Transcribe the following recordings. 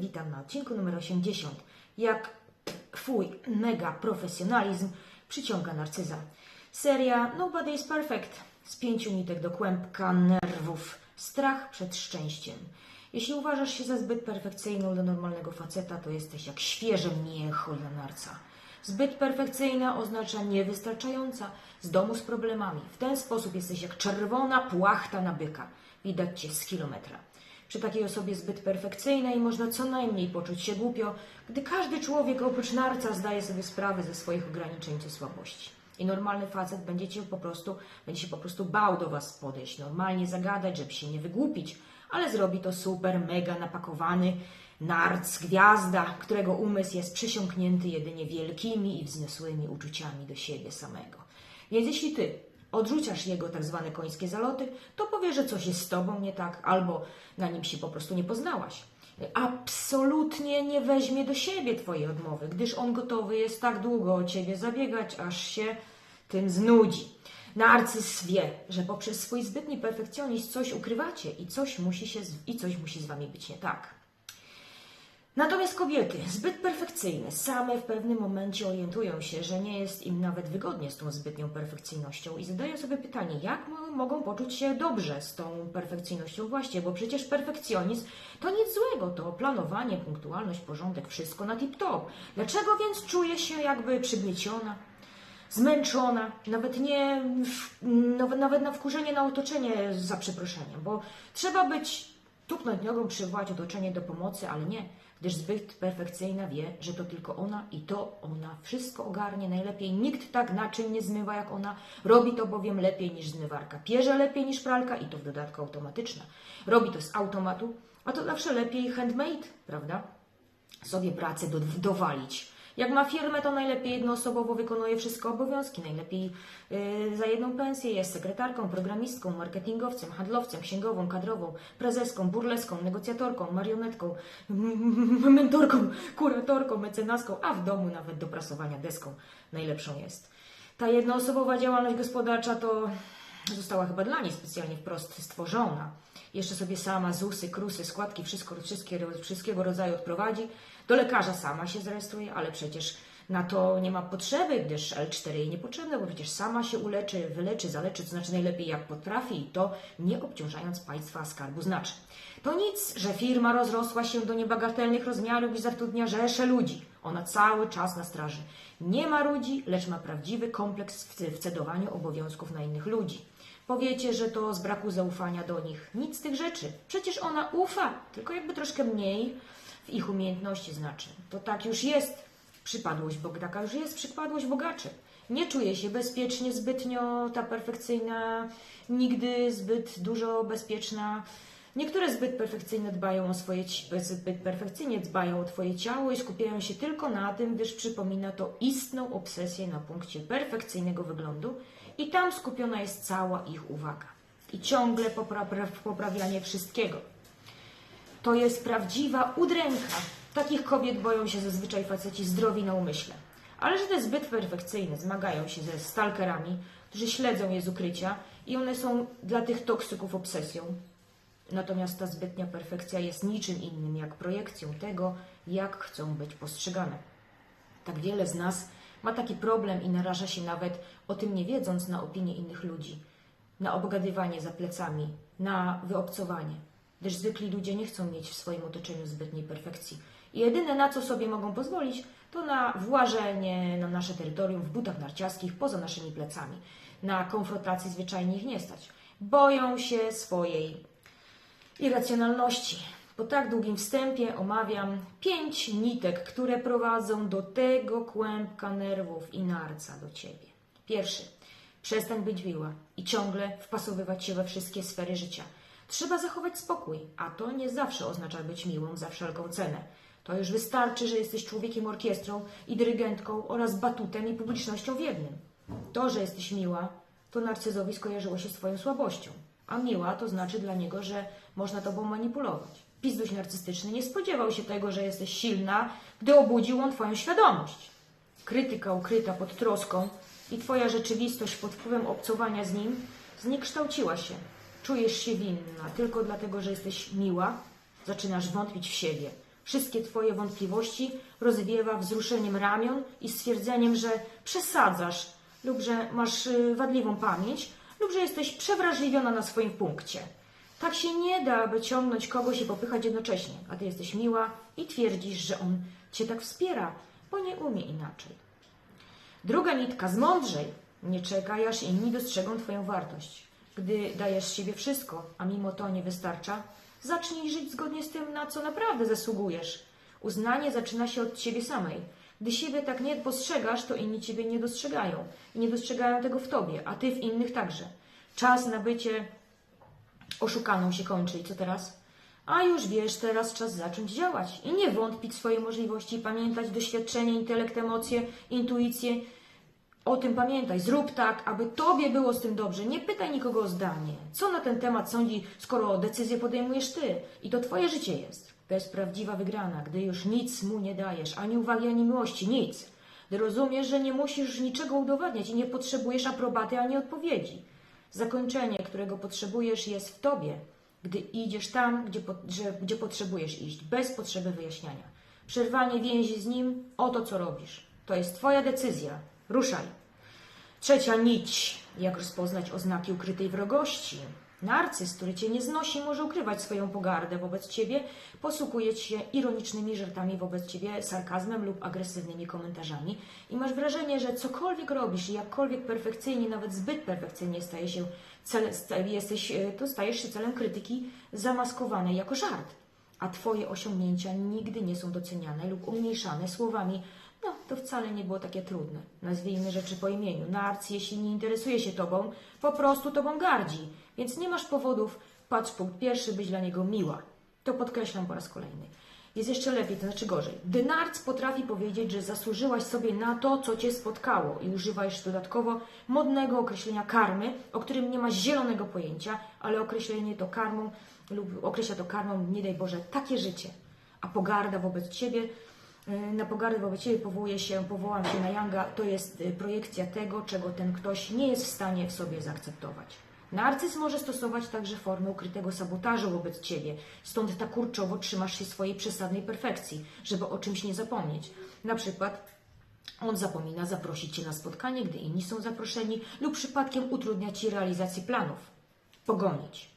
witam na odcinku numer 80. Jak twój mega profesjonalizm przyciąga narcyza. Seria Nobody is Perfect z pięciu nitek do kłębka nerwów. Strach przed szczęściem. Jeśli uważasz się za zbyt perfekcyjną dla normalnego faceta, to jesteś jak świeże mięcho dla narca. Zbyt perfekcyjna oznacza niewystarczająca, z domu z problemami. W ten sposób jesteś jak czerwona płachta na byka. Widać cię z kilometra. Przy takiej osobie zbyt perfekcyjnej można co najmniej poczuć się głupio, gdy każdy człowiek oprócz narca zdaje sobie sprawę ze swoich ograniczeń czy słabości. I normalny facet będzie, cię po prostu, będzie się po prostu bał do Was podejść, normalnie zagadać, żeby się nie wygłupić, ale zrobi to super, mega napakowany narc, gwiazda, którego umysł jest przysiągnięty jedynie wielkimi i wzniosłymi uczuciami do siebie samego. Więc jeśli Ty odrzucasz jego tak zwane końskie zaloty, to powie, że coś jest z Tobą nie tak, albo na nim się po prostu nie poznałaś. Absolutnie nie weźmie do siebie Twojej odmowy, gdyż on gotowy jest tak długo o Ciebie zabiegać, aż się tym znudzi. Narcyz wie, że poprzez swój zbytni perfekcjonizm coś ukrywacie i coś musi, się, i coś musi z Wami być nie tak. Natomiast kobiety, zbyt perfekcyjne, same w pewnym momencie orientują się, że nie jest im nawet wygodnie z tą zbytnią perfekcyjnością i zadają sobie pytanie, jak mo- mogą poczuć się dobrze z tą perfekcyjnością właśnie, bo przecież perfekcjonizm to nic złego, to planowanie, punktualność, porządek, wszystko na tip-top. Dlaczego więc czuje się jakby przygnieciona? zmęczona, nawet nie, nawet na wkurzenie na otoczenie za przeproszeniem, bo trzeba być, tupnąć nogą, przywołać otoczenie do pomocy, ale nie, gdyż zbyt perfekcyjna wie, że to tylko ona i to ona wszystko ogarnie najlepiej. Nikt tak naczyń nie zmywa jak ona, robi to bowiem lepiej niż zmywarka, pierze lepiej niż pralka i to w dodatku automatyczna. Robi to z automatu, a to zawsze lepiej handmade, prawda? sobie pracę do, dowalić. Jak ma firmę, to najlepiej jednoosobowo wykonuje wszystkie obowiązki. Najlepiej yy, za jedną pensję jest sekretarką, programistką, marketingowcem, handlowcem, księgową, kadrową, prezeską, burleską, negocjatorką, marionetką, mentorką, kuratorką, mecenaską, a w domu nawet do prasowania deską najlepszą jest. Ta jednoosobowa działalność gospodarcza to została chyba dla niej specjalnie wprost stworzona. Jeszcze sobie sama ZUSy, krusy, składki, wszystko, wszystkie, wszystkiego rodzaju odprowadzi. Do lekarza sama się zarejestruje, ale przecież na to nie ma potrzeby, gdyż L4 jej niepotrzebne, bo przecież sama się uleczy, wyleczy, zaleczy, to znaczy najlepiej jak potrafi i to nie obciążając państwa skarbu znaczy. To nic, że firma rozrosła się do niebagatelnych rozmiarów i zatrudnia rzesze ludzi. Ona cały czas na straży. Nie ma ludzi, lecz ma prawdziwy kompleks w, cedowaniu obowiązków na innych ludzi. Powiecie, że to z braku zaufania do nich. Nic z tych rzeczy. Przecież ona ufa, tylko jakby troszkę mniej w ich umiejętności znaczy. To tak już jest przypadłość, bo taka już jest przypadłość bogaczy. Nie czuje się bezpiecznie zbytnio ta perfekcyjna, nigdy zbyt dużo bezpieczna. Niektóre zbyt perfekcyjne dbają o swoje, zbyt perfekcyjnie dbają o Twoje ciało i skupiają się tylko na tym, gdyż przypomina to istną obsesję na punkcie perfekcyjnego wyglądu i tam skupiona jest cała ich uwaga. I ciągle popra- poprawianie wszystkiego. To jest prawdziwa udręka. Takich kobiet boją się zazwyczaj faceci zdrowi na umyśle. Ale że te zbyt perfekcyjne zmagają się ze stalkerami, którzy śledzą je z ukrycia i one są dla tych toksyków obsesją. Natomiast ta zbytnia perfekcja jest niczym innym jak projekcją tego, jak chcą być postrzegane. Tak wiele z nas ma taki problem i naraża się nawet o tym nie wiedząc na opinię innych ludzi, na obgadywanie za plecami, na wyobcowanie, gdyż zwykli ludzie nie chcą mieć w swoim otoczeniu zbytniej perfekcji. I jedyne na co sobie mogą pozwolić, to na włażenie na nasze terytorium w butach narciarskich poza naszymi plecami. Na konfrontacji zwyczajnie ich nie stać. Boją się swojej irracjonalności. Po tak długim wstępie omawiam pięć nitek, które prowadzą do tego kłębka nerwów i narca do ciebie. Pierwszy. Przestań być miła i ciągle wpasowywać się we wszystkie sfery życia. Trzeba zachować spokój, a to nie zawsze oznacza być miłą za wszelką cenę. To już wystarczy, że jesteś człowiekiem orkiestrą i dyrygentką oraz batutem i publicznością w jednym. To, że jesteś miła, to narcyzowi skojarzyło się z Twoją słabością. A miła to znaczy dla niego, że można Tobą manipulować. Pizduś narcystyczny nie spodziewał się tego, że jesteś silna, gdy obudził on Twoją świadomość. Krytyka ukryta pod troską i Twoja rzeczywistość pod wpływem obcowania z nim zniekształciła się. Czujesz się winna tylko dlatego, że jesteś miła, zaczynasz wątpić w siebie. Wszystkie Twoje wątpliwości rozwiewa wzruszeniem ramion i stwierdzeniem, że przesadzasz lub że masz y, wadliwą pamięć lub że jesteś przewrażliwiona na swoim punkcie. Tak się nie da, aby ciągnąć kogoś i popychać jednocześnie, a Ty jesteś miła i twierdzisz, że on Cię tak wspiera, bo nie umie inaczej. Druga nitka zmądrzej. Nie czekaj, aż inni dostrzegą Twoją wartość. Gdy dajesz siebie wszystko, a mimo to nie wystarcza, zacznij żyć zgodnie z tym, na co naprawdę zasługujesz. Uznanie zaczyna się od Ciebie samej. Gdy siebie tak nie postrzegasz, to inni Ciebie nie dostrzegają. I nie dostrzegają tego w Tobie, a Ty w innych także. Czas na bycie oszukaną się kończy. I co teraz? A już wiesz, teraz czas zacząć działać i nie wątpić w swoje możliwości, pamiętać doświadczenie, intelekt, emocje, intuicję. O tym pamiętaj, zrób tak, aby tobie było z tym dobrze. Nie pytaj nikogo o zdanie. Co na ten temat sądzi, skoro decyzję podejmujesz ty i to twoje życie jest. To jest prawdziwa wygrana, gdy już nic mu nie dajesz, ani uwagi, ani miłości, nic. Gdy rozumiesz, że nie musisz niczego udowadniać i nie potrzebujesz aprobaty ani odpowiedzi. Zakończenie, którego potrzebujesz, jest w tobie, gdy idziesz tam, gdzie, po, że, gdzie potrzebujesz iść, bez potrzeby wyjaśniania. Przerwanie więzi z nim, oto co robisz. To jest twoja decyzja. Ruszaj. Trzecia nić. Jak rozpoznać oznaki ukrytej wrogości? Narcyz, który cię nie znosi, może ukrywać swoją pogardę wobec ciebie, posługuje się ironicznymi żartami wobec ciebie, sarkazmem lub agresywnymi komentarzami. I masz wrażenie, że cokolwiek robisz i jakkolwiek perfekcyjnie, nawet zbyt perfekcyjnie staje się cel, jesteś, e, to stajesz się celem krytyki zamaskowanej jako żart, a twoje osiągnięcia nigdy nie są doceniane lub umniejszane słowami no, to wcale nie było takie trudne. Nazwijmy rzeczy po imieniu. Narc, jeśli nie interesuje się tobą, po prostu tobą gardzi. Więc nie masz powodów, patrz punkt pierwszy, być dla niego miła. To podkreślam po raz kolejny. Jest jeszcze lepiej, to znaczy gorzej. Gdy narc potrafi powiedzieć, że zasłużyłaś sobie na to, co cię spotkało i używasz dodatkowo modnego określenia karmy, o którym nie masz zielonego pojęcia, ale określenie to karmą lub określa to karmą, nie daj Boże, takie życie. A pogarda wobec ciebie na pogardę wobec Ciebie powołuje się, powołam się na Younga, to jest y, projekcja tego, czego ten ktoś nie jest w stanie w sobie zaakceptować. Narcyz może stosować także formę ukrytego sabotażu wobec Ciebie, stąd tak kurczowo trzymasz się swojej przesadnej perfekcji, żeby o czymś nie zapomnieć. Na przykład on zapomina zaprosić Cię na spotkanie, gdy inni są zaproszeni, lub przypadkiem utrudnia Ci realizację planów. Pogonić.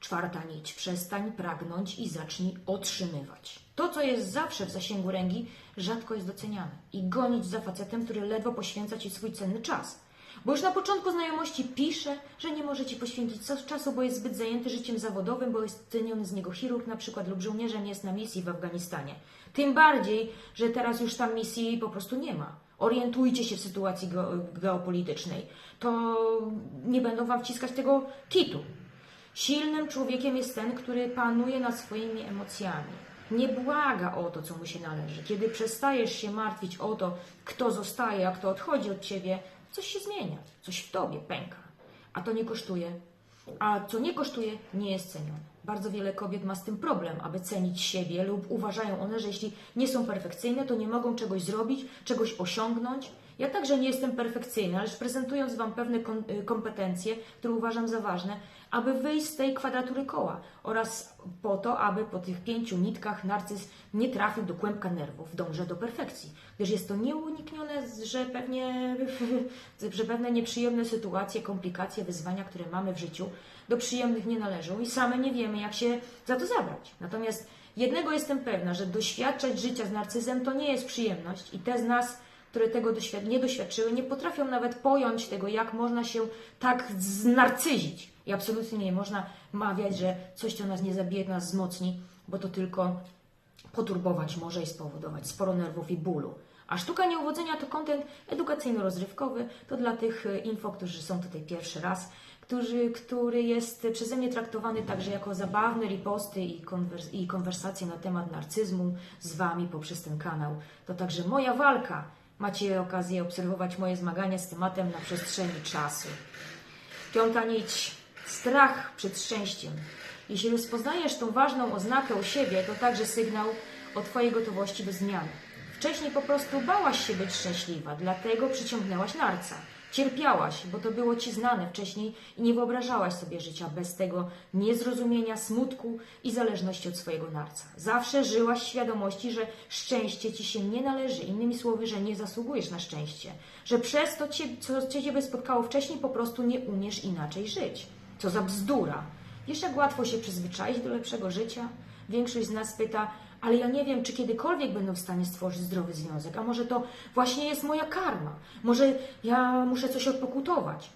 Czwarta nić. Przestań pragnąć i zacznij otrzymywać. To, co jest zawsze w zasięgu ręki, rzadko jest doceniane. I gonić za facetem, który ledwo poświęca Ci swój cenny czas. Bo już na początku znajomości pisze, że nie może Ci poświęcić czasu, bo jest zbyt zajęty życiem zawodowym, bo jest ceniony z niego chirurg na przykład lub żołnierzem jest na misji w Afganistanie. Tym bardziej, że teraz już tam misji po prostu nie ma. Orientujcie się w sytuacji geo- geopolitycznej. To nie będą Wam wciskać tego kitu. Silnym człowiekiem jest ten, który panuje nad swoimi emocjami. Nie błaga o to, co mu się należy. Kiedy przestajesz się martwić o to, kto zostaje, a kto odchodzi od ciebie, coś się zmienia, coś w tobie pęka. A to nie kosztuje. A co nie kosztuje, nie jest cenione. Bardzo wiele kobiet ma z tym problem, aby cenić siebie, lub uważają one, że jeśli nie są perfekcyjne, to nie mogą czegoś zrobić, czegoś osiągnąć. Ja także nie jestem perfekcyjna, lecz prezentując Wam pewne y, kompetencje, które uważam za ważne, aby wyjść z tej kwadratury koła oraz po to, aby po tych pięciu nitkach narcyz nie trafił do kłębka nerwów, dążę do perfekcji. Gdyż jest to nieuniknione, że pewnie, że pewne nieprzyjemne sytuacje, komplikacje, wyzwania, które mamy w życiu, do przyjemnych nie należą i same nie wiemy, jak się za to zabrać. Natomiast jednego jestem pewna, że doświadczać życia z narcyzem to nie jest przyjemność i te z nas, które tego doświad- nie doświadczyły, nie potrafią nawet pojąć tego, jak można się tak znarcyzić. I absolutnie nie można mawiać, że coś, co nas nie zabije, nas wzmocni, bo to tylko poturbować może i spowodować sporo nerwów i bólu. A sztuka nieuwodzenia to kontent edukacyjno-rozrywkowy, to dla tych e, info, którzy są tutaj pierwszy raz, którzy, który jest przeze mnie traktowany także jako zabawne riposty i, konwers- i konwersacje na temat narcyzmu z Wami poprzez ten kanał. To także moja walka. Macie okazję obserwować moje zmagania z tematem na przestrzeni czasu. Piąta nić. Strach przed szczęściem. Jeśli rozpoznajesz tą ważną oznakę u siebie, to także sygnał o Twojej gotowości do zmiany. Wcześniej po prostu bałaś się być szczęśliwa, dlatego przyciągnęłaś narca. Cierpiałaś, bo to było ci znane wcześniej i nie wyobrażałaś sobie życia bez tego niezrozumienia, smutku i zależności od swojego narca. Zawsze żyłaś świadomości, że szczęście ci się nie należy, innymi słowy, że nie zasługujesz na szczęście, że przez to, cię, co ciebie spotkało wcześniej, po prostu nie umiesz inaczej żyć. Co za bzdura! Wiesz, jak łatwo się przyzwyczaić do lepszego życia? Większość z nas pyta, ale ja nie wiem, czy kiedykolwiek będę w stanie stworzyć zdrowy związek, a może to właśnie jest moja karma, może ja muszę coś odpokutować.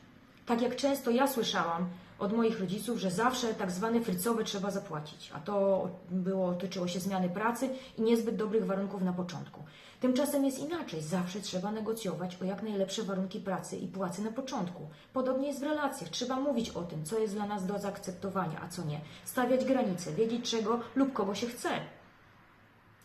Tak jak często ja słyszałam od moich rodziców, że zawsze tak zwane frycowe trzeba zapłacić, a to było, tyczyło się zmiany pracy i niezbyt dobrych warunków na początku. Tymczasem jest inaczej, zawsze trzeba negocjować o jak najlepsze warunki pracy i płacy na początku. Podobnie jest w relacjach, trzeba mówić o tym, co jest dla nas do zaakceptowania, a co nie. Stawiać granice, wiedzieć czego lub kogo się chce.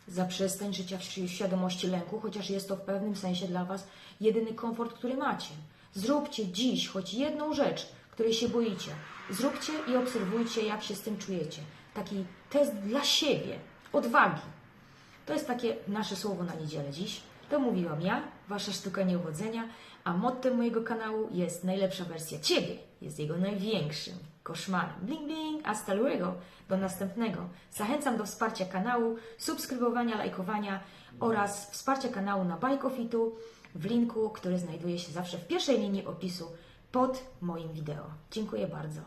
Zaprzestań życia w świ- świadomości lęku, chociaż jest to w pewnym sensie dla Was jedyny komfort, który macie. Zróbcie dziś choć jedną rzecz, której się boicie. Zróbcie i obserwujcie, jak się z tym czujecie. Taki test dla siebie, odwagi. To jest takie nasze słowo na niedzielę dziś. To mówiłam ja, Wasza sztuka nieuwodzenia, a mottem mojego kanału jest najlepsza wersja Ciebie, jest jego największym koszmarem. Bling bling, hasta luego, do następnego. Zachęcam do wsparcia kanału, subskrybowania, lajkowania oraz wsparcia kanału na Bajkofitu w linku, który znajduje się zawsze w pierwszej linii opisu pod moim wideo. Dziękuję bardzo.